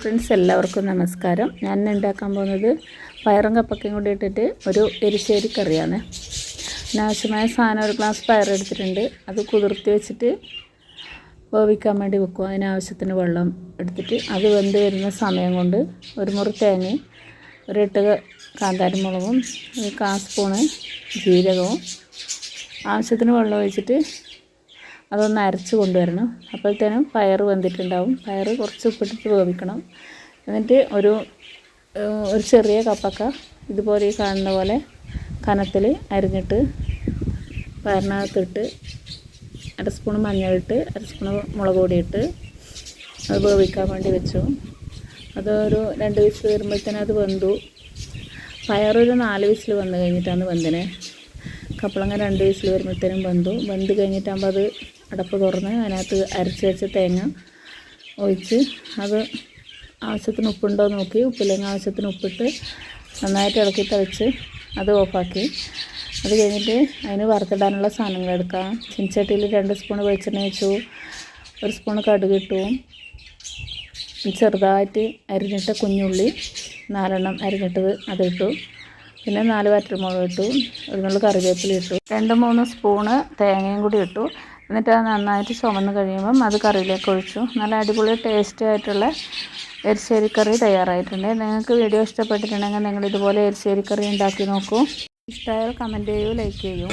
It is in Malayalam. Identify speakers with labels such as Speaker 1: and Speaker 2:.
Speaker 1: ഫ്രണ്ട്സ് എല്ലാവർക്കും നമസ്കാരം. ഞാൻ ഉണ്ടാക്കാൻ പോകുന്നത് പയറും കപ്പക്കയും കൂടി ഇട്ടിട്ട് ഒരു എരിശ്ശേരി കറിയാണ്. ആവശ്യമായ സാധനം ഒരു ഗ്ലാസ് പയറെടുത്തിട്ടുണ്ട് അത് കുതിർത്തി വെച്ചിട്ട് വേവിക്കാൻ വേണ്ടി വെക്കും. അതിനാവശ്യത്തിന് വെള്ളം എടുത്തിട്ട് അത് വെന്ത് വരുന്ന സമയം കൊണ്ട് ഒരു മുറി തേങ്ങയും ഒരു എട്ട് കാന്താരി മുളകും ഒരു കാ സ്പൂണ് ജീരകവും ആവശ്യത്തിന് വെള്ളം ഒഴിച്ചിട്ട് അതൊന്ന് അരച്ച് കൊണ്ടുവരണം. അപ്പോഴത്തേനും പയർ വെന്തിട്ടുണ്ടാവും. പയർ കുറച്ച് ഉപ്പിട്ടിട്ട് വേവിക്കണം. എന്നിട്ട് ഒരു ഒരു ചെറിയ കപ്പക്ക ഇതുപോലെ ഈ കാണുന്ന പോലെ കനത്തിൽ അരിഞ്ഞിട്ട് പയറിനകത്തിട്ട് അര സ്പൂൺ മഞ്ഞളിട്ട് അര സ്പൂൺ മുളക് പൊടി ഇട്ട് അത് വേവിക്കാൻ വേണ്ടി വെച്ചു. അതൊരു രണ്ട് വിസിൽ വരുമ്പോഴത്തേനും അത് വെന്തു. പയറൊരു നാല് വിസിൽ വന്നു കഴിഞ്ഞിട്ടാണ് വെന്തിനെ. കപ്പളങ്ങ രണ്ട് വിസിൽ വരുമ്പോഴത്തേനും വെന്തു. വെന്ത് കഴിഞ്ഞിട്ടാകുമ്പോൾ അത് അടപ്പ് തുറന്ന് അതിനകത്ത് അരച്ച് വെച്ച തേങ്ങ ഒഴിച്ച് അത് ആവശ്യത്തിന് ഉപ്പുണ്ടോ നോക്കി. ഉപ്പില്ലെങ്കിൽ ആവശ്യത്തിന് ഉപ്പിട്ട് നന്നായിട്ട് ഇളക്കി തളിച്ച് അത് ഓഫാക്കി. അത് കഴിഞ്ഞിട്ട് അതിന് വറുത്തിടാനുള്ള സാധനങ്ങൾ എടുക്കാം. ചിൻചട്ടിയിൽ രണ്ട് സ്പൂൺ വെളിച്ചെണ്ണ വെച്ചു ഒരു സ്പൂൺ കടുക് ഇട്ടു. ചെറുതായിട്ട് അരിഞ്ഞിട്ട കുഞ്ഞുള്ളി. നാലെണ്ണം അരിഞ്ഞിട്ടത് അതിട്ടു. പിന്നെ നാല് വറ്റൽമുളക് ഇട്ടു ഒരു നുള്ളു കറിവേപ്പില ഇട്ടു. രണ്ട് മൂന്ന് സ്പൂണ് തേങ്ങയും കൂടി ഇട്ടു. എന്നിട്ട് അത് നന്നായിട്ട് ചുമന്ന് കഴിയുമ്പം അത് കറിയിലേക്ക് ഒഴിച്ചു. നല്ല അടിപൊളി ടേസ്റ്റി ആയിട്ടുള്ള എരിശ്ശേരി കറി തയ്യാറായിട്ടുണ്ട്. നിങ്ങൾക്ക് വീഡിയോ ഇഷ്ടപ്പെട്ടിട്ടുണ്ടെങ്കിൽ നിങ്ങൾ ഇതുപോലെ എരിശ്ശേരി കറി ഉണ്ടാക്കി നോക്കൂ. ഇഷ്ടമായാൽ കമന്റ് ചെയ്യൂ ലൈക്ക് ചെയ്യൂ.